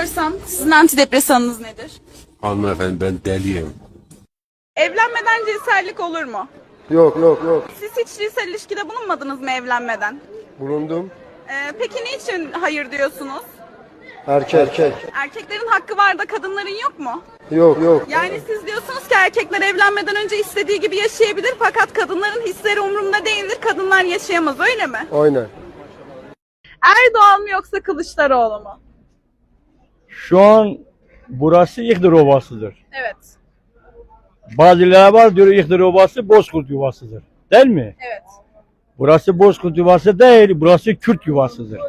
sorsam sizin antidepresanınız nedir? Hanımefendi ben deliyim. Evlenmeden cinsellik olur mu? Yok yok yok. Siz hiç cinsel ilişkide bulunmadınız mı evlenmeden? Bulundum. Ee, peki niçin hayır diyorsunuz? Erkek. Erkek. Erkeklerin hakkı var da kadınların yok mu? Yok yok. Yani siz diyorsunuz ki erkekler evlenmeden önce istediği gibi yaşayabilir fakat kadınların hisleri umurumda değildir, kadınlar yaşayamaz öyle mi? Aynen. Erdoğan mı yoksa Kılıçdaroğlu mu? Şu an burası İhdır Ovası'dır. Evet, Bazıları var diyor İhdır Ovası Bozkurt yuvasıdır. Değil mi? evet. Burası Bozkurt yuvası değil, burası Kürt yuvasıdır.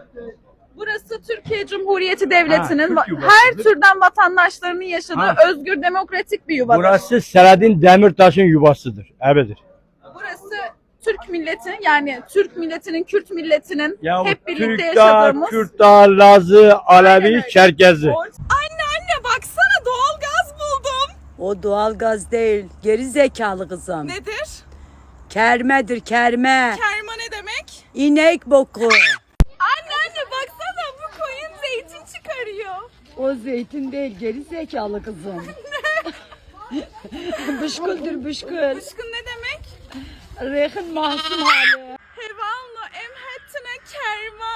Burası Türkiye Cumhuriyeti Devleti'nin Ha, Türk her türden vatandaşlarının yaşadığı Ha. özgür demokratik bir yuvadır. Burası Selahattin Demirtaş'ın yuvasıdır. Evedir. Türk milleti yani Türk milletinin, Kürt milletinin Ya hep birlikte Türk yaşadığımız. Kürt Dağ, Lazı, Alevi. Çerkezi. Anne anne baksana doğalgaz buldum. O doğalgaz değil, geri zekalı kızım. Nedir? Kermedir kerme. Kerma ne demek? İnek boku. Anne anne baksana bu koyun zeytin çıkarıyor. O zeytin değil, geri zekalı kızım. bışkıldır bışkıl. Bışkın ne demek? Rehin mahzun hali. Hevalno em hattına kerma.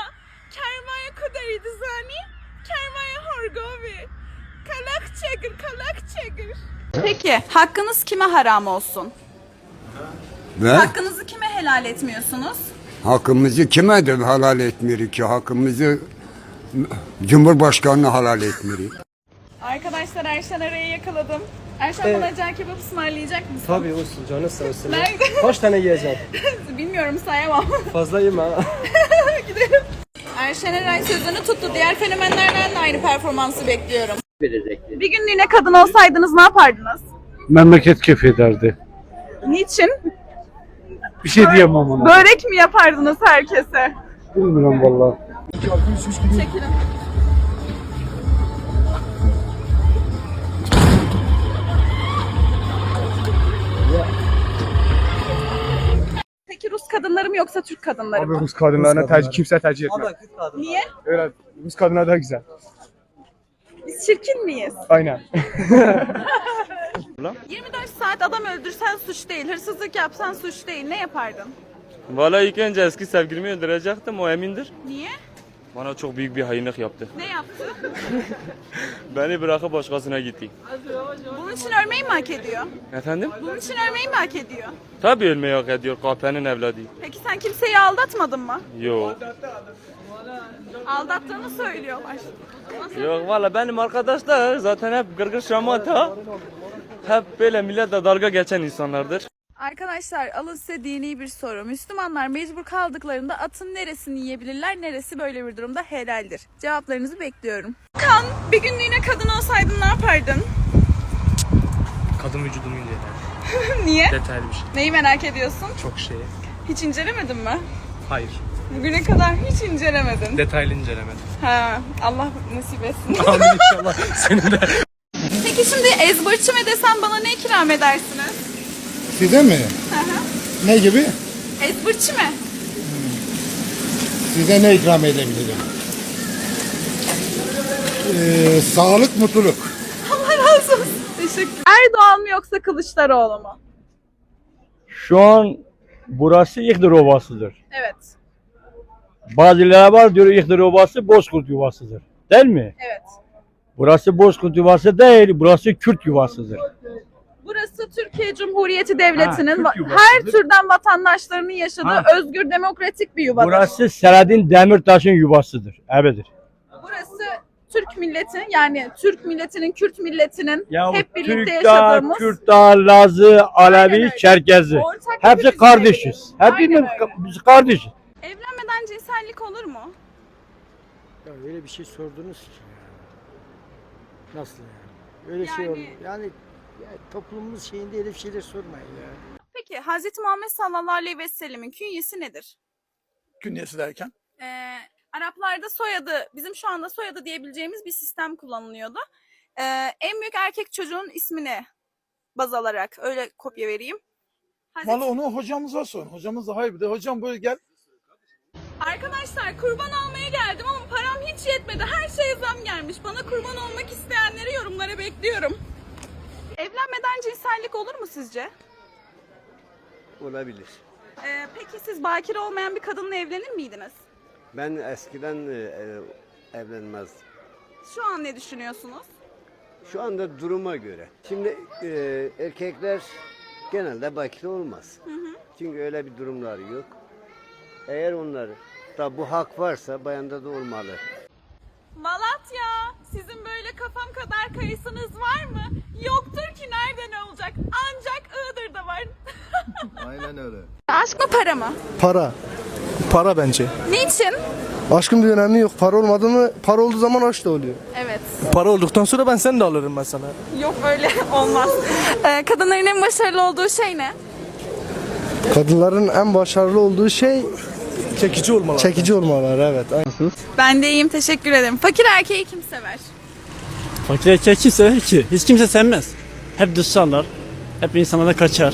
Kermaya kudari dizani. Kermaya horgovi. Kalak çegir, kalak çegir. Peki hakkınız kime haram olsun? Ve Hakkınızı kime helal etmiyorsunuz? hakkımızı kime de halal etmiyor ki? Hakkımızı Cumhurbaşkanına halal etmiyor. Arkadaşlar Erşen Aray'ı yakaladım. Erşen bana can kebap ısmarlayacak mısın? Tabii olsun canı sağ olsun. Kaç tane yiyeceksin? Bilmiyorum sayamam. Fazla yeme ha. Erşen Eray sözünü tuttu. Diğer fenomenlerden de aynı performansı bekliyorum. Bir günlüğüne kadın olsaydınız ne yapardınız? memleket kefederdi. Niçin? Bir şey diyemem ona. Börek mi yapardınız herkese? Bilmiyorum vallahi. Çekilin. Peki Rus kadınları mı yoksa Türk kadınları mı? Rus kadınlarına tercih, kimse tercih etmez. Niye? Öyle Rus kadınlar daha güzel. Biz çirkin miyiz? Aynen. 24 saat adam öldürsen suç değil, hırsızlık yapsan suç değil. Ne yapardın? Valla ilk önce eski sevgilimi öldürecektim o emindir. Niye? Bana çok büyük bir hainlik yaptı. Ne yaptı? Beni bırakıp başkasına gitti. Bunun için ölmeyi mi hak ediyor? Efendim? Bunun için ölmeyi mi hak ediyor? Tabii ölmeyi hak ediyor kahpenin evladı. Peki sen kimseyi aldatmadın mı? Yok. Aldattığını söylüyorlar. Yok valla benim arkadaşlar zaten hep gırgır şamata. Hep böyle milletle dalga geçen insanlardır. Arkadaşlar alın size dini bir soru. Müslümanlar mecbur kaldıklarında atın neresini yiyebilirler, neresi böyle bir durumda helaldir? Cevaplarınızı bekliyorum. Kan, bir günlüğüne kadın olsaydın ne yapardın? Kadın vücudunu inceler. Niye? Detaylı bir şey. Neyi merak ediyorsun? Çok şey. Hiç incelemedin mi? Hayır. Bugüne kadar hiç incelemedin. Detaylı incelemedim. Ha, Allah nasip etsin. Amin inşallah. Senin de. Peki şimdi ezberçi mi desem bana ne ikram edersiniz? Size mi? Ne gibi? Ezberçi mi? Size ne ikram edebilirim? Ee, sağlık, mutluluk. Allah razı olsun. Teşekkür Erdoğan mı yoksa Kılıçdaroğlu mu? Şu an burası İhdır Ovası'dır. Evet. Bazıları var diyor İhdır Ovası Bozkurt yuvasıdır. Değil mi? Evet. Burası Bozkurt yuvası değil, burası Kürt yuvasıdır. Burası Türkiye Cumhuriyeti Devleti'nin Ha, va- Türk yuvasıdır. her türden vatandaşlarının yaşadığı Ha. özgür demokratik bir yuvadır. Burası Selahattin Demirtaş'ın yuvasıdır. Evedir. Burası Türk milleti yani Türk milletinin, Kürt milletinin Ya hep birlikte Türk yaşadığımız Kürt Dağ, Lazı, Alevi, öyle. Çerkezi. Ortak Hepsi kardeşiz. Aynen Hepimiz öyle. biz kardeşiz. evlenmeden cinsellik olur mu? Ya öyle bir şey sordunuz ki. Nasıl yani? Öyle şey Yani- olur. Yani ya toplumumuz şeyinde öyle bir şeyler sormayın ya. Peki Hz. Muhammed sallallahu aleyhi ve sellemin künyesi nedir? Künyesi derken? Ee, Araplarda soyadı, bizim şu anda soyadı diyebileceğimiz bir sistem kullanılıyordu. Ee, en büyük erkek çocuğun ismini baz alarak öyle kopya vereyim. Hazreti- Valla onu hocamıza sorun. Hocamız daha iyi bilir. Hocam böyle gel. Arkadaşlar kurban almaya geldim ama param hiç yetmedi. Her şeye zam gelmiş. Bana kurban olmak isteyenleri yorumlara bekliyorum. Evlenmeden cinsellik olur mu sizce? Olabilir. Ee, peki siz bakire olmayan bir kadınla evlenir miydiniz? Ben eskiden e, evlenmezdim. Şu an ne düşünüyorsunuz? Şu anda duruma göre. Şimdi e, erkekler genelde bakire olmaz. Çünkü öyle bir durumları yok. Eğer onlar da bu hak varsa bayanda da olmalı. Malatya, sizin böyle kafam kadar kayısınız var mı? Yoktur ki nerede ne olacak? Ancak Iğdır'da var. Aynen öyle. Aşk mı para mı? Para. Para bence. Niçin? Aşkın bir önemi yok. Para olmadı mı? Para olduğu zaman aşk da oluyor. Evet. Para olduktan sonra ben seni de alırım ben sana. Yok öyle olmaz. Ee, kadınların en başarılı olduğu şey ne? Kadınların en başarılı olduğu şey çekici olmaları. Çekici olmaları evet. Ben de iyiyim teşekkür ederim. Fakir erkeği kim sever? Fakir erkek kim sever ki? Hiç kimse sevmez. Hep dışarılar. Hep insanlara kaçar.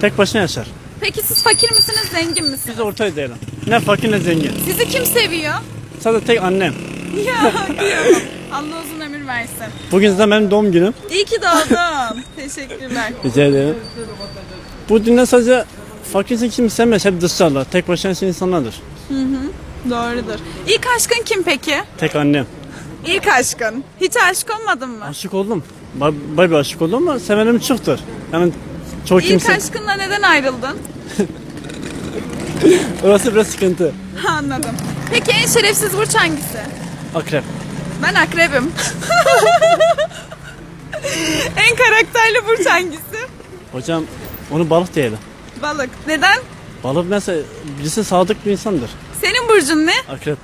Tek başına yaşar. Peki siz fakir misiniz zengin misiniz? Biz ortayız diyelim. Ne fakir ne zengin. Sizi kim seviyor? Sadece tek annem. Ya kıyamam. Allah uzun ömür versin. Bugün de benim doğum günüm. İyi ki doğdun. Teşekkürler. Rica ederim. Bu dünya sadece fakirse kim sevmez. Hep dışarılar. Tek başına yaşayan insanlardır. Doğrudur. İlk aşkın kim peki? Tek annem. İlk aşkın. Hiç aşık olmadın mı? Aşık oldum. Bay bay bir aşık oldum ama sevenim çoktur. Yani çok İlk kimse... aşkınla neden ayrıldın? Orası biraz sıkıntı. Anladım. Peki en şerefsiz burç hangisi? Akrep. Ben akrebim. en karakterli burç hangisi? Hocam onu balık diyelim. Balık. Neden? Balık mesela birisi sadık bir insandır. Senin burcun ne? Akrep.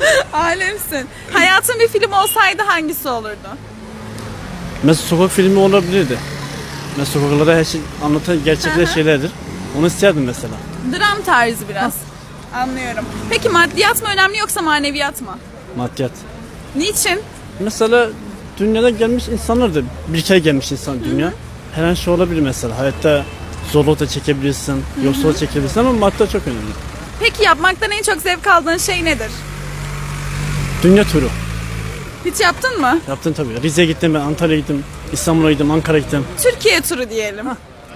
Alemsin. Hayatın bir film olsaydı hangisi olurdu? Mesela sokak filmi olabilirdi. Mesela sokaklarda her şey anlatan gerçekler şeylerdir. Onu isterdim mesela. Dram tarzı biraz. Anlıyorum. Peki maddiyat mı önemli yoksa maneviyat mı? Maddiyat. Niçin? Mesela dünyada gelmiş insanlardır. Bir kere gelmiş insan dünya. Her an şey olabilir mesela. Hayatta zorluk da çekebilirsin, yoksulluk çekebilirsin ama madde çok önemli. Peki yapmaktan en çok zevk aldığın şey nedir? Dünya turu. Hiç yaptın mı? Yaptım tabii. Rize'ye gittim ben, Antalya'ya gittim, İstanbul'a gittim, Ankara'ya gittim. Türkiye turu diyelim.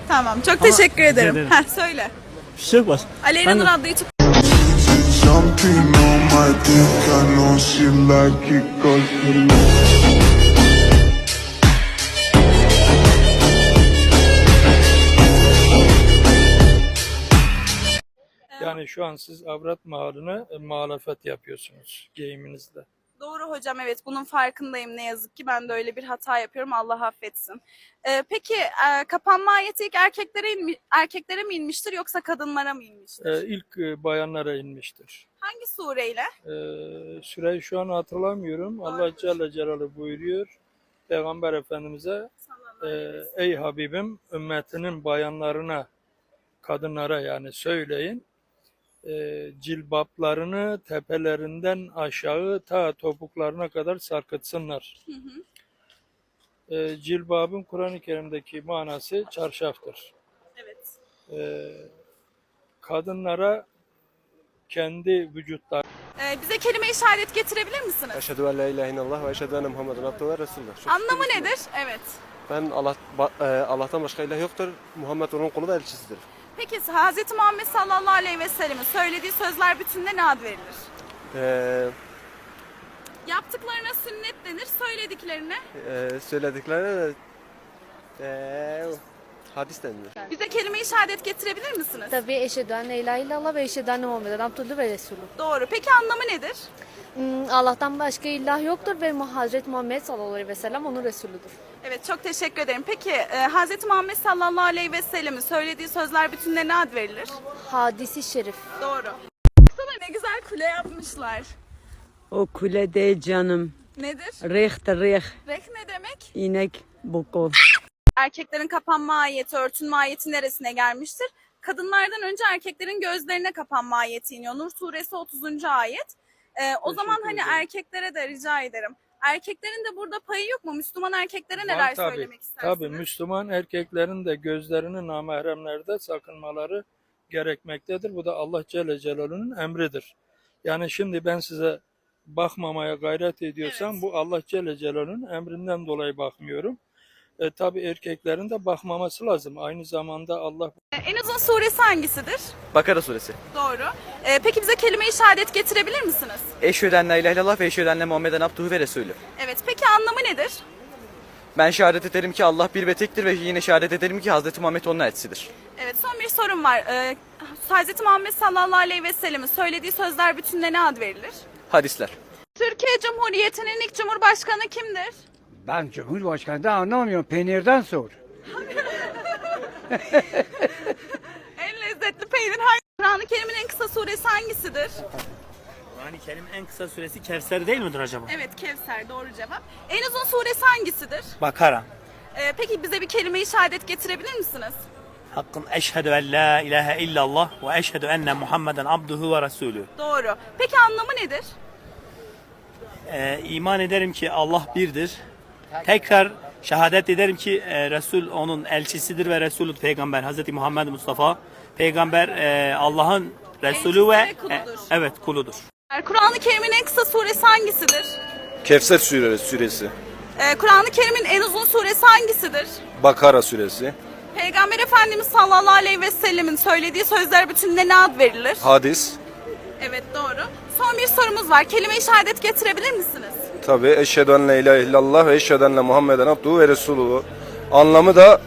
Tamam. Çok Ama- teşekkür ederim. ederim. Heh, söyle. Bir şey yok bak. Aleyna Ben adlı YouTube Jumping on my dick, I know she like it 'cause you know. Yani şu an siz avrat mahalına e, muhalefet yapıyorsunuz geyiminizle. Doğru hocam evet bunun farkındayım ne yazık ki ben de öyle bir hata yapıyorum Allah affetsin. Ee, peki e, kapanma ayeti ilk erkeklere, inmi- erkeklere mi inmiştir yoksa kadınlara mı inmiştir? Ee, ilk e, bayanlara inmiştir. Hangi sureyle? Ee, süreyi şu an hatırlamıyorum. Allah Celle Celaluhu buyuruyor. Peygamber Efendimiz'e e, ey Habibim ümmetinin bayanlarına, kadınlara yani söyleyin. E, cilbaplarını tepelerinden aşağı ta topuklarına kadar sarkıtsınlar. Hı hı. E, cilbabın Kur'an-ı Kerim'deki manası çarşaftır. Evet. E, kadınlara kendi vücutları Ee, bize kelime-i şehadet getirebilir misiniz? Eşhedü en la ilahe illallah ve eşhedü enne Muhammeden abdühü ve resulüdür. Anlamı nedir? Evet. Ben Allah, e, Allah'tan başka ilah yoktur. Muhammed onun kulu ve elçisidir. Peki Hz. Muhammed sallallahu aleyhi ve sellemin söylediği sözler bütününe ne ad verilir? E, Yaptıklarına sünnet denir, söylediklerine. e, söylediklerine de e, hadis denilir. Bize kelime-i şehadet getirebilir misiniz? Tabii eşhedü en la ilahe illallah ve eşhedü enne Muhammeden abdühü ve resulü. Doğru. Peki anlamı nedir? Hmm, Allah'tan başka ilah yoktur ve Hazreti Muhammed sallallahu aleyhi ve sellem onun Resulüdür. Evet çok teşekkür ederim. Peki e, Hz. Muhammed sallallahu aleyhi ve sellemin söylediği sözler bütününe ne ad verilir? Hadisi şerif. Doğru. Sana ne güzel kule yapmışlar. O kule değil canım. Nedir? Rehtir reh. Rek ne demek? İnek buku. Erkeklerin kapanma ayeti, örtünme ayeti neresine gelmiştir? Kadınlardan önce erkeklerin gözlerine kapanma ayeti iniyor. Nur suresi 30. ayet. E, o zaman hani erkeklere de rica ederim. Erkeklerin de burada payı yok mu? Müslüman erkeklere neler Var tabii. söylemek istersiniz? Tabii Müslüman erkeklerin de gözlerini namahremlerde sakınmaları gerekmektedir. Bu da Allah Celle Celaluhu'nun emridir. Yani şimdi ben size bakmamaya gayret ediyorsam bu Allah Celle Celaluhu'nun emrinden dolayı bakmıyorum. E, tabii erkeklerin de bakmaması lazım. Aynı zamanda Allah E, en uzun suresi hangisidir? Bakara suresi. Doğru. E, peki bize kelime-i şehadet getirebilir misiniz? Eşhedü en la ilahe illallah ve eşhedü enne Muhammeden abduhu ve resulü. Evet. Peki anlamı nedir? Ben şehadet ederim ki Allah bir ve tektir ve yine şehadet ederim ki Hazreti Muhammed onun elçisidir. Evet. Son bir sorum var. E, Hz. Muhammed sallallahu aleyhi ve sellem'in söylediği sözler bütününe ne ad verilir? Hadisler. Türkiye Cumhuriyeti'nin ilk cumhurbaşkanı kimdir? Ben Cumhurbaşkanı anlamıyorum. Peynirden sor. En lezzetli peynir hangi? Kur'an-ı Kerim'in en kısa suresi hangisidir? Kur'an-ı Kerim'in en kısa suresi Kevser değil midir acaba? Evet Kevser doğru cevap. En uzun suresi hangisidir? Bakara. Ee, peki bize bir kelime-i şehadet getirebilir misiniz? Hakkın eşhedü en la ilahe illallah ve eşhedü enne Muhammeden abduhu ve resulü. Doğru. Peki anlamı nedir? Ee, iman ederim ki Allah birdir. Tekrar şehadet ederim ki e, Resul onun elçisidir ve Resulü peygamber Hazreti Muhammed Mustafa. Peygamber e, Allah'ın Resulü ve e, evet kuludur. Kur'an-ı Kerim'in en kısa suresi hangisidir? Kevser suresi, suresi, Ee, Kur'an-ı Kerim'in en uzun suresi hangisidir? Bakara suresi, Peygamber Efendimiz sallallahu aleyhi ve sellemin söylediği sözler bütününe ne ad verilir? hadis, Evet doğru. Son bir sorumuz var. Kelime-i şehadet getirebilir misiniz? Tabi eşhedü en la ilahe illallah ve eşhedü enne Muhammeden abduhu ve resuluhu. Anlamı da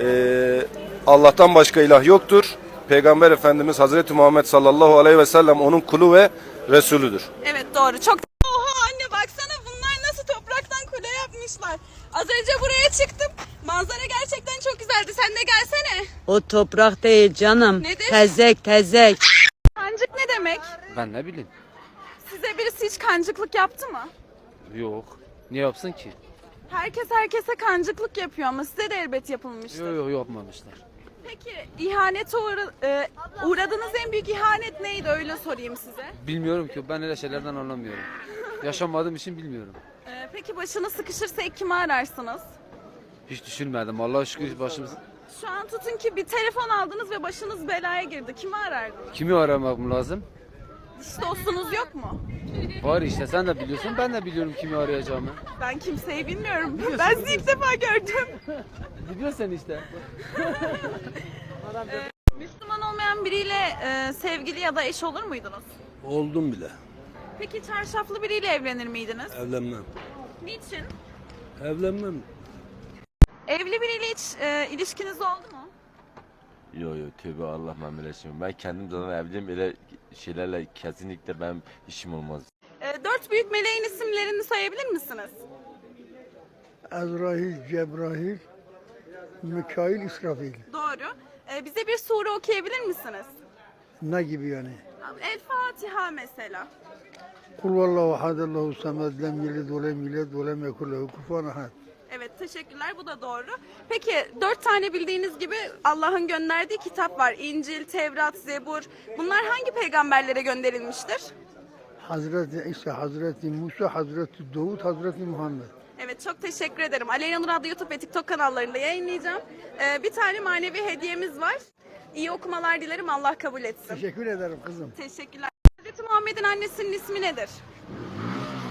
eee, Allah'tan başka ilah yoktur. Peygamber Efendimiz Hazreti Muhammed sallallahu aleyhi ve sellem onun kulu ve resulüdür. Evet doğru. Çok Oha anne baksana bunlar nasıl topraktan kule yapmışlar. Az önce buraya çıktım. Manzara gerçekten çok güzeldi. Sen de gelsene. O toprak değil canım. Nedir? Tezek tezek. Kancık ne demek? Ben ne bileyim. Size birisi hiç kancıklık yaptı mı? Yok. Niye yapsın ki? Herkes herkese kancıklık yapıyor ama size de elbet yapılmıştır. yok yapmamışlar. Peki ihanete uğra- e, uğradığınız en büyük ihanet neydi öyle sorayım size. Bilmiyorum ki ben öyle şeylerden anlamıyorum. Yaşamadığım için bilmiyorum. E, peki başınız sıkışırsa ilk kimi ararsınız? Hiç düşünmedim. Allah'a şükür başımız. Şu an tutun ki bir telefon aldınız ve başınız belaya girdi. Kimi arardınız? Kimi aramam lazım? Hiç dostunuz yok mu? Var işte sen de biliyorsun. Ben de biliyorum kimi arayacağımı. Ben kimseyi bilmiyorum. Ben sizi ilk defa gördüm. Biliyorsun işte. Müslüman olmayan biriyle e, sevgili ya da eş olur muydunuz? Oldum bile. Peki çarşaflı biriyle evlenir miydiniz? Evlenmem. Niçin? Evlenmem. Evli biriyle hiç e, ilişkiniz oldu mu? Yo yo tövbe Allah memeleşim. Ben kendim zaten evliyim. Öyle şeylerle kesinlikle benim işim olmaz. E, dört büyük meleğin isimlerini sayabilir misiniz? Azrail, Cebrail, Mikail, İsrafil. Doğru. E, bize bir sure okuyabilir misiniz? Ne gibi yani? El Fatiha mesela. Kul vallahu ahadallahu samed lem yelid ve lem yulad ve lem yekul lehu kufuven ahad. Evet teşekkürler bu da doğru. Peki dört tane bildiğiniz gibi Allah'ın gönderdiği kitap var. İncil, Tevrat, Zebur. Bunlar hangi peygamberlere gönderilmiştir? Hazreti İsa, Hazreti Musa, Hazreti Davud, Hazreti Muhammed. Evet çok teşekkür ederim. Aleyna Nur adlı YouTube ve TikTok kanallarında yayınlayacağım. Ee, bir tane manevi hediyemiz var. İyi okumalar dilerim Allah kabul etsin. Teşekkür ederim kızım. Teşekkürler. Hazreti Muhammed'in annesinin ismi nedir?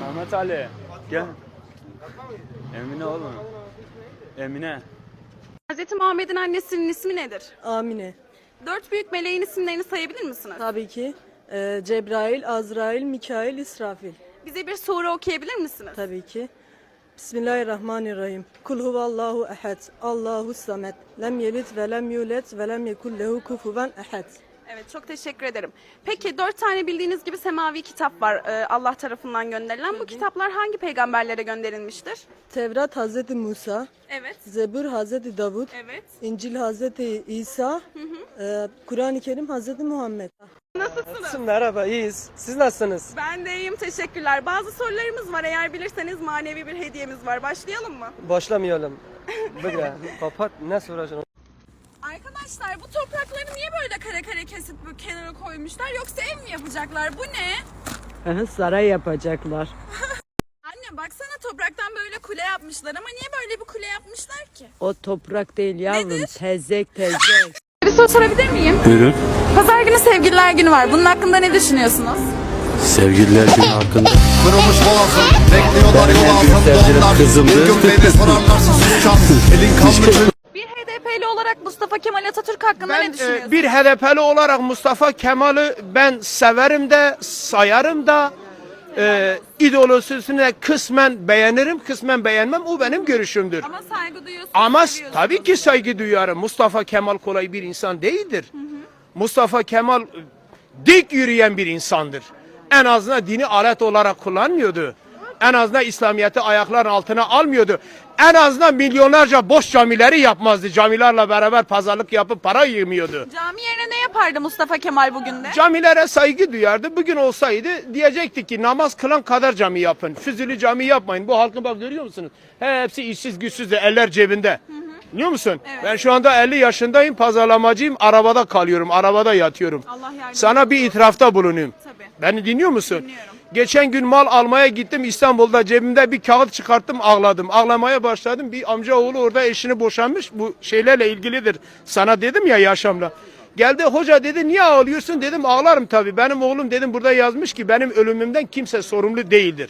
Ahmet Ali gel. Emine oğlum. Emine. Hazreti Muhammed'in annesinin ismi nedir? Amine. Dört büyük meleğin isimlerini sayabilir misiniz? Tabii ki. Ee, Cebrail, Azrail, Mikail, İsrafil. Bize bir sure okuyabilir misiniz? Tabii ki. Bismillahirrahmanirrahim. Kul huvallahu ehad. Allahu samet. Lem yelid ve lem yulet ve lem yekul lehu kufuven ehad. Evet çok teşekkür ederim. Peki dört tane bildiğiniz gibi semavi kitap var e, Allah tarafından gönderilen. Bu kitaplar hangi peygamberlere gönderilmiştir? Tevrat Hazreti Musa, Evet. Zebur Hazreti Davud, Evet. İncil Hazreti İsa, e, Kur'an-ı Kerim Hazreti Muhammed. Nasılsınız? Merhaba iyiyiz. Siz nasılsınız? Ben de iyiyim teşekkürler. Bazı sorularımız var. Eğer bilirseniz manevi bir hediyemiz var. Başlayalım mı? Başlamayalım. Bırak kapat ne soracaksın? Arkadaşlar bu toprakları niye böyle kare kare kesip bu kenara koymuşlar? Yoksa ev mi yapacaklar? Bu ne? Saray yapacaklar. Anne baksana topraktan böyle kule yapmışlar ama niye böyle bir kule yapmışlar ki? O toprak değil yavrum, Nedir? tezek tezek. Bir soru sorabilir miyim? Buyurun. Pazar günü sevgililer günü var. Bunun hakkında ne düşünüyorsunuz? Sevgililer günü hakkında. Kırılmış boğazım Bekliyorlar yol altında sevgilim onlar kızımdı. Bir gün beni sorarlarsa susacağım Elin kanlı HDP'li olarak Mustafa Kemal Atatürk hakkında Ben ne düşünüyorsun? e, bir HDP'li olarak Mustafa Kemal'i ben severim de sayarım da e, ideolojisini de kısmen beğenirim kısmen beğenmem o benim görüşümdür. Ama saygı duyuyorsun. Ama tabii ki saygı duyarım. Mustafa Kemal kolay bir insan değildir. Mustafa Kemal e, dik yürüyen bir insandır. En azından dini alet olarak kullanmıyordu. En azından İslamiyet'i ayakların altına almıyordu. En azından milyonlarca boş camileri yapmazdı. Camilerle beraber pazarlık yapıp para yığmıyordu. Cami yerine ne yapardı Mustafa Kemal bugün de? Camilere saygı duyardı. Bugün olsaydı diyecekti ki namaz kılan kadar cami yapın. Füzuli cami yapmayın. Bu halkın bak görüyor musunuz? Hepsi işsiz güçsüz de eller cebinde. Biliyor musun? Ben şu anda 50 yaşındayım. Pazarlamacıyım. Arabada kalıyorum. Arabada yatıyorum. Allah yardım Sana bir itirafta bulunayım. Tabii. Beni dinliyor musun? Dinliyorum. Geçen gün mal almaya gittim İstanbul'da cebimde bir kağıt çıkarttım ağladım. Ağlamaya başladım. Bir amca oğlu orada eşini boşanmış. Bu şeylerle ilgilidir. Sana dedim ya yaşamla. Geldi hoca dedi niye ağlıyorsun dedim ağlarım tabii. Benim oğlum dedim burada yazmış ki benim ölümümden kimse sorumlu değildir.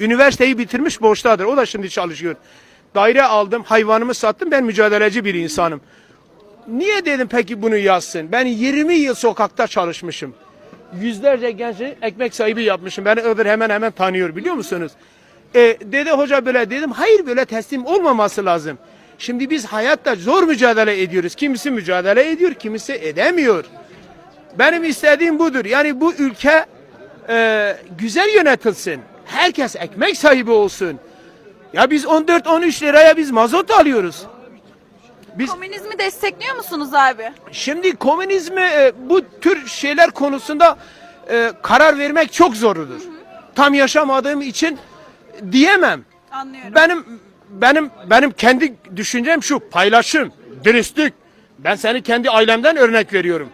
Üniversiteyi bitirmiş boştadır. O da şimdi çalışıyor. Daire aldım hayvanımı sattım ben mücadeleci bir insanım. Niye dedim peki bunu yazsın? Ben 20 yıl sokakta çalışmışım. Yüzlerce genci ekmek sahibi yapmışım. Beni Iğdır hemen hemen tanıyor biliyor musunuz? E, dedi hoca böyle dedim. Hayır böyle teslim olmaması lazım. Şimdi biz hayatta zor mücadele ediyoruz. Kimisi mücadele ediyor, kimisi edemiyor. Benim istediğim budur. Yani bu ülke e, güzel yönetilsin. Herkes ekmek sahibi olsun. Ya biz 14-13 liraya biz mazot alıyoruz. Biz Komünizmi destekliyor musunuz abi? Şimdi komünizmi e, bu tür şeyler konusunda e, karar vermek çok zorudur. Tam yaşamadığım için diyemem. Anlıyorum. Benim benim benim kendi düşüncem şu paylaşım, dürüstlük. Ben seni kendi ailemden örnek veriyorum.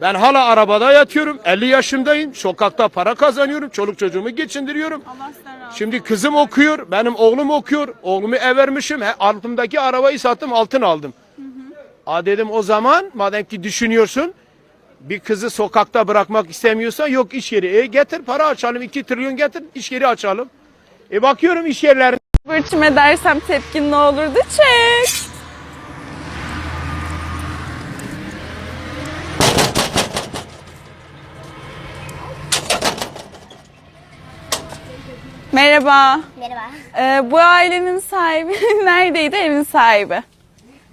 Ben hala arabada yatıyorum. 50 yaşındayım. Sokakta para kazanıyorum. Çoluk çocuğumu geçindiriyorum. Allah sizden razı olsun. Şimdi kızım okuyor, benim oğlum okuyor. Oğlumu ev vermişim. He, altımdaki arabayı sattım, altın aldım. A dedim o zaman madem ki düşünüyorsun bir kızı sokakta bırakmak istemiyorsan yok iş yeri. E getir para açalım 2 trilyon getir iş yeri açalım. E bakıyorum iş yerlerinde Bırçime dersem tepkin ne olurdu? Çek. Merhaba. Merhaba. Ee, bu ailenin sahibi neredeydi evin sahibi?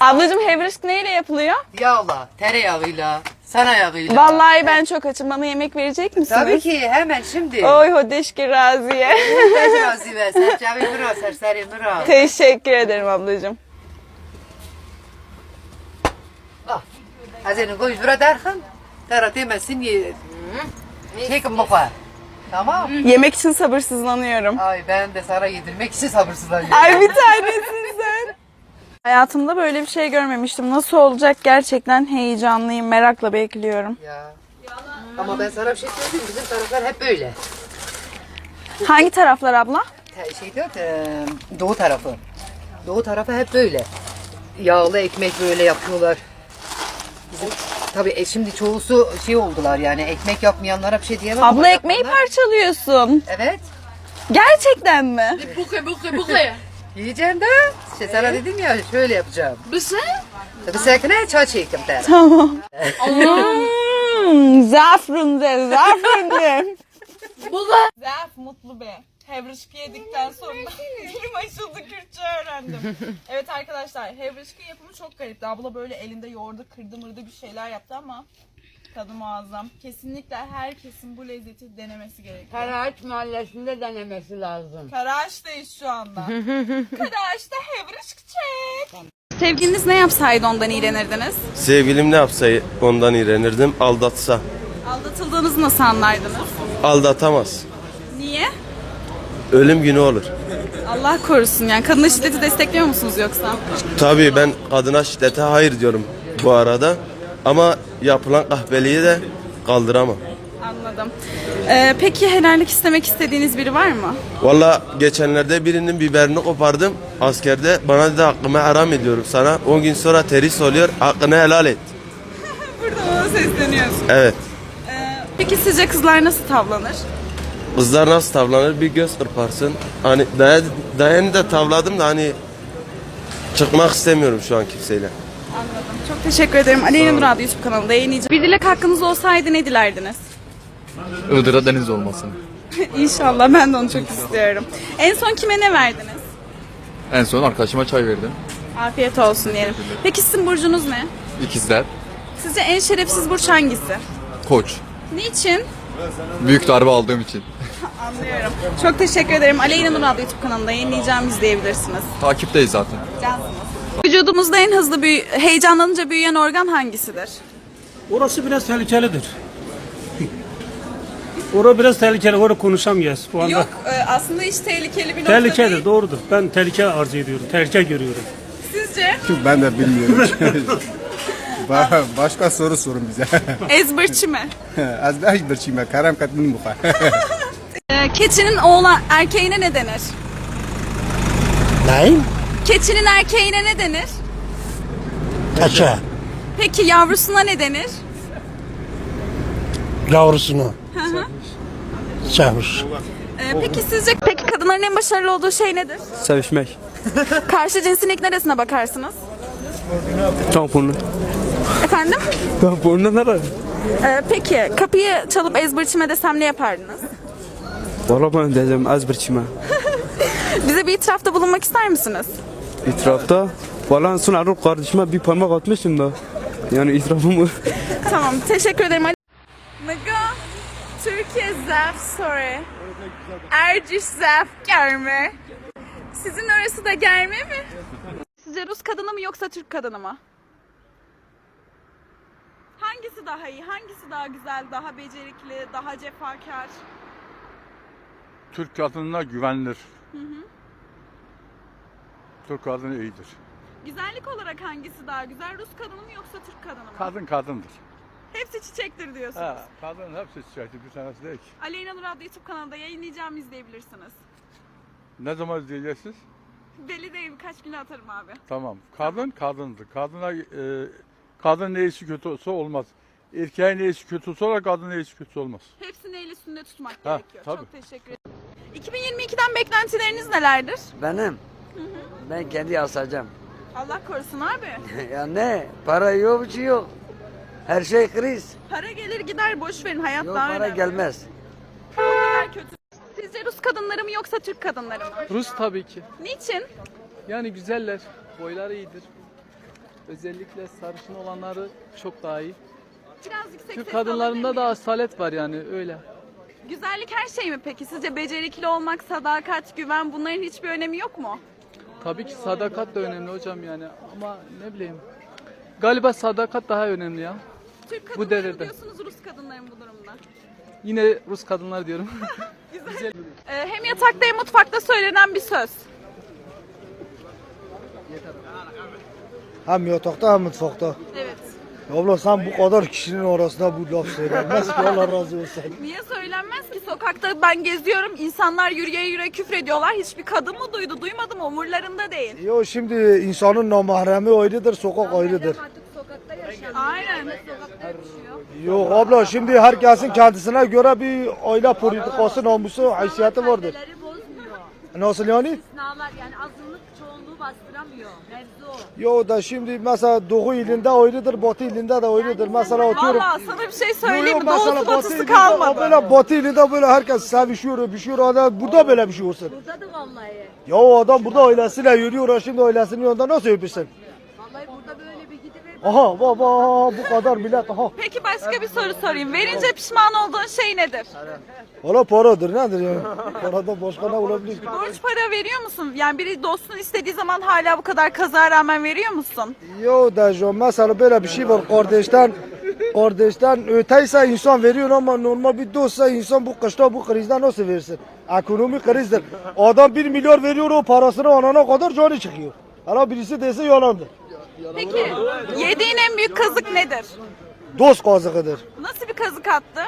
Ablacığım hevrişk neyle yapılıyor? Yağla, tereyağıyla, sana yağıyla. Vallahi ben çok açım. Bana yemek verecek misiniz? Tabii ki hemen şimdi. Oy hodeşki raziye. Razı ver, serçavi mıra, serseri mıra. Teşekkür ederim ablacığım. Hazine koy bura derken, tara demesin ye. Çekin muka. Tamam. Yemek için sabırsızlanıyorum. Ay ben de sana yedirmek için sabırsızlanıyorum. Ay bir tanesin sen. Hayatımda böyle bir şey görmemiştim. Nasıl olacak gerçekten heyecanlıyım. Merakla bekliyorum. Ya. Ama ben sana bir şey söyleyeyim. Bizim taraflar hep böyle. Hangi taraflar abla? Te- Şey diyor ki, doğu tarafı. Doğu tarafı hep böyle. Yağlı ekmek böyle yapıyorlar. Bizim tabii e, şimdi çoğusu şey oldular yani ekmek yapmayanlara bir şey diyemem. ama Abla ekmeği yapanlar- parçalıyorsun. Evet. Gerçekten mi? Yiyeceğim de. İşte sana dedim ya şöyle yapacağım. Bısı? Tabii sakine çay çekim der. Tamam. Hmm, zafrın de, zafrın de. Zaf mutlu be. Hevrişki yedikten sonra dilim açıldı Kürtçe öğrendim. evet arkadaşlar hevrişki yapımı çok garipti. Abla böyle elinde yoğurdu kırdı mırdı bir şeyler yaptı ama tadı muazzam. Kesinlikle herkesin bu lezzeti denemesi gerekiyor. Karaağaç mahallesinde denemesi lazım. Karaağaç'tayız şu anda. Karaağaç'ta hevrişki çek. Sevgiliniz ne yapsaydı ondan iğrenirdiniz? Sevgilim ne yapsa ondan iğrenirdim. Aldatsa. Aldatıldığınızı nasıl anlardınız? Aldatamaz. Niye? Ölüm günü olur. Allah korusun yani. Kadına şiddeti destekliyor musunuz yoksa? Tabii ben kadına şiddete hayır diyorum bu arada. Ama yapılan kahveliği de kaldıramam. Anladım. Ee, peki helallik istemek istediğiniz biri var mı? Valla geçenlerde birinin biberini kopardım. Askerde bana dedi hakkımı haram ediyorum sana. 10 gün sonra teris oluyor. Hakkını helal et. Burada bana sesleniyorsun. Evet. Ee, peki sizce kızlar nasıl tavlanır? Kızlar nasıl tavlanır bir göz kırparsın. Hani dayan, dayanı da tavladım da hani çıkmak istemiyorum şu an kimseyle. Anladım. Çok teşekkür ederim. Aleyna Nur adlı YouTube kanalında yayınlayacağım. Bir dilek hakkınız olsaydı ne dilerdiniz? Iğdır'a deniz olmasın. İnşallah ben de onu çok istiyorum. En son kime ne verdiniz? En son arkadaşıma çay verdim. Afiyet olsun diyelim. Peki sizin burcunuz ne? İkizler. Sizce en şerefsiz burç hangisi? Koç. Niçin? Büyük darbe aldığım için. Anlıyorum. Çok teşekkür ederim. Aleyna Nur adlı YouTube kanalında yayınlayacağım izleyebilirsiniz. Takipteyiz zaten. Cansınız. Vücudumuzda en hızlı büyü heyecanlanınca büyüyen organ hangisidir? Orası biraz tehlikelidir. Orası biraz tehlikeli. Orada konuşamayız bu anda. Yok e, aslında hiç tehlikeli bir nokta Tehlikelidir, değil. doğrudur. Ben tehlike arzu ediyorum. Tehlike görüyorum. Sizce? Ben de bilmiyorum. Başka soru sorun bize. Ezberçi mi? Az da hiç bir Karam katmin bu E, keçinin oğlan erkeğine ne denir? Neyim? Keçinin erkeğine ne denir? Kaça. Peki yavrusuna ne denir? Yavrusunu. Çavuş. E, peki sizce peki kadınların en başarılı olduğu şey nedir? Sevişmek. Karşı cinsin ilk neresine bakarsınız? Tamponu. Efendim? Tamponu nere? E, peki kapıyı çalıp ezberçime desem ne yapardınız? Valla ben diyeceğim az bir çime. Bize bir itirafta bulunmak ister misiniz? İtirafta. Valla son Arap kardeşime bir parmak atmıştım da. Yani itirafım Tamam, teşekkür ederim. Naga, Türkiye zaf sorry. Erciş zaf germe. Sizin orası da germe mi? Sizce Rus kadını mı yoksa Türk kadını mı? Hangisi daha iyi? Hangisi daha güzel, daha becerikli, daha cefakar? Türk kadınına güvenilir. Türk kadını iyidir. Güzellik olarak hangisi daha güzel? Rus kadını mı yoksa Türk kadını mı? Kadın kadındır. Hepsi çiçektir diyorsunuz. Ha, kadın hepsi çiçekli bir tanesi değil ki. Aleyna Nur adlı YouTube kanalında yayınlayacağım izleyebilirsiniz. Ne zaman izleyeceksiniz? Belli değil birkaç güne atarım abi. Tamam. Kadın kadındır. Kadına e, kadın neyisi kötü olsa olmaz. Erkeğin neyisi kötü olsa da kadın neyisi kötü olmaz. Hepsini el üstünde tutmak Ha, gerekiyor. tabii. Çok teşekkür ederim. 2022'den beklentileriniz nelerdir? Benim. Ben kendi asacağım. Allah korusun abi. ya ne? Para yok bir şey yok. Her şey kriz. Para gelir gider boş verin hayat Yok daha para önemli. gelmez. O kadar kötü. Sizce Rus kadınları mı yoksa Türk kadınları mı? Rus tabii ki. Niçin? Yani güzeller. Boyları iyidir. Özellikle sarışın olanları çok daha iyi. Biraz yüksek Türk kadınlarında da miyim? asalet var yani öyle. Güzellik her şey mi peki? Sizce becerikli olmak, sadakat, güven bunların hiçbir önemi yok mu? Tabii ki sadakat da önemli hocam yani ama ne bileyim. Galiba sadakat daha önemli ya. Türk kadınları mı devirde. diyorsunuz Rus kadınları mı bu durumda? Yine Rus kadınlar diyorum. Güzel. Ee, hem yatakta hem mutfakta söylenen bir söz. Hem yatakta hem mutfakta. Evet. Abla sen bu kadar kişinin arasında bu laf söylenmez ki Allah razı olsun. Niye söylenmez ki? Sokakta ben geziyorum, insanlar yürüye yürüye küfrediyorlar. Hiçbir kadın mı duydu, duymadı mı? Umurlarında değil. Yo şimdi insanın namahremi ayrıdır, sokak ayrıdır. Aynen. Yok abla şimdi herkesin kendisine göre bir aile politikası, namusu, haysiyeti vardır. Nasıl yani? İstisnalar yani azınlık çoğunluğu bastıramıyor. Mevzu. Yo da şimdi mesela doğu ilinde ayrıdır, batı ilinde de ayrıdır. Mesela atıyorum. Valla sana bir şey söyleyeyim mi? Doğusu batı batısı ilinde, kalmadı. Böyle batı ilinde böyle herkes sevişiyor, şey Adam burada böyle bir şey olsun. Burada da vallahi. Ya o adam burada ailesiyle yürüyor, şimdi ailesinin yanında nasıl öpüşsün? Vallahi burada böyle bir gidiver. Aha baba bu kadar millet aha. Peki başka bir soru sorayım. Verince pişman olduğun şey nedir? Valla paradır nedir ya? Paradan başka ne olabilir? Borç para veriyor musun? Yani biri dostun istediği zaman hala bu kadar kaza rağmen veriyor musun? Yo da jo mesela böyle bir şey var kardeşten kardeşten öteyse insan veriyor ama normal bir dostsa insan bu kışta bu krizde nasıl versin? Ekonomik krizdir. Adam 1 milyar veriyor o parasını alana kadar canı çıkıyor. Hala birisi dese yalandır. Peki yediğin en büyük kazık nedir? Dost kazıkıdır. Nasıl bir kazık attı?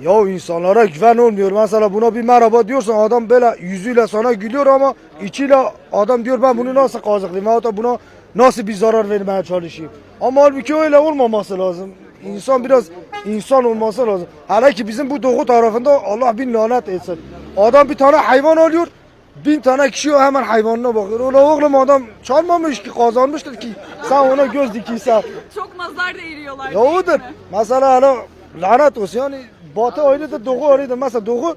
Ya insanlara güven olmuyor. Mesela buna bir merhaba diyorsan adam böyle yüzüyle sana gülüyor ama içiyle adam diyor ben bunu nasıl kazıklayayım veyahut da buna nasıl bir zarar vermeye çalışayım. Ama halbuki öyle olmaması lazım. İnsan biraz insan olması lazım. Hele ki bizim bu doğu tarafında Allah bin lanet etsin. Adam bir tane hayvan alıyor. Bin tane kişi hemen hayvanına bakıyor. Ola oğlum adam çalmamış ki kazanmıştır ki sen ona göz dikiysen. Çok nazar değiriyorlar. Ya odur. Mesela hala lanet olsun yani batı ayrıdır doğu ayrıdır. Mesela doğu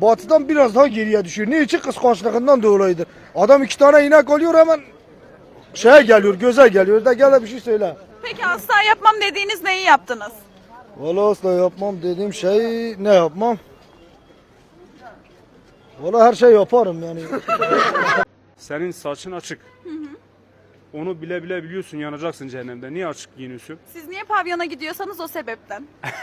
batıdan biraz daha geriye düşüyor. Niçin kıskançlığından dolayıdır. Adam iki tane inek alıyor hemen şeye geliyor göze geliyor da gel de bir şey söyle. Peki asla yapmam dediğiniz neyi yaptınız? Valla asla yapmam dediğim şey ne yapmam? Valla her şey yaparım yani. Senin saçın açık. Onu bile bile biliyorsun yanacaksın cehennemde. Niye açık giyiniyorsun? Siz niye pavyona gidiyorsanız o sebepten.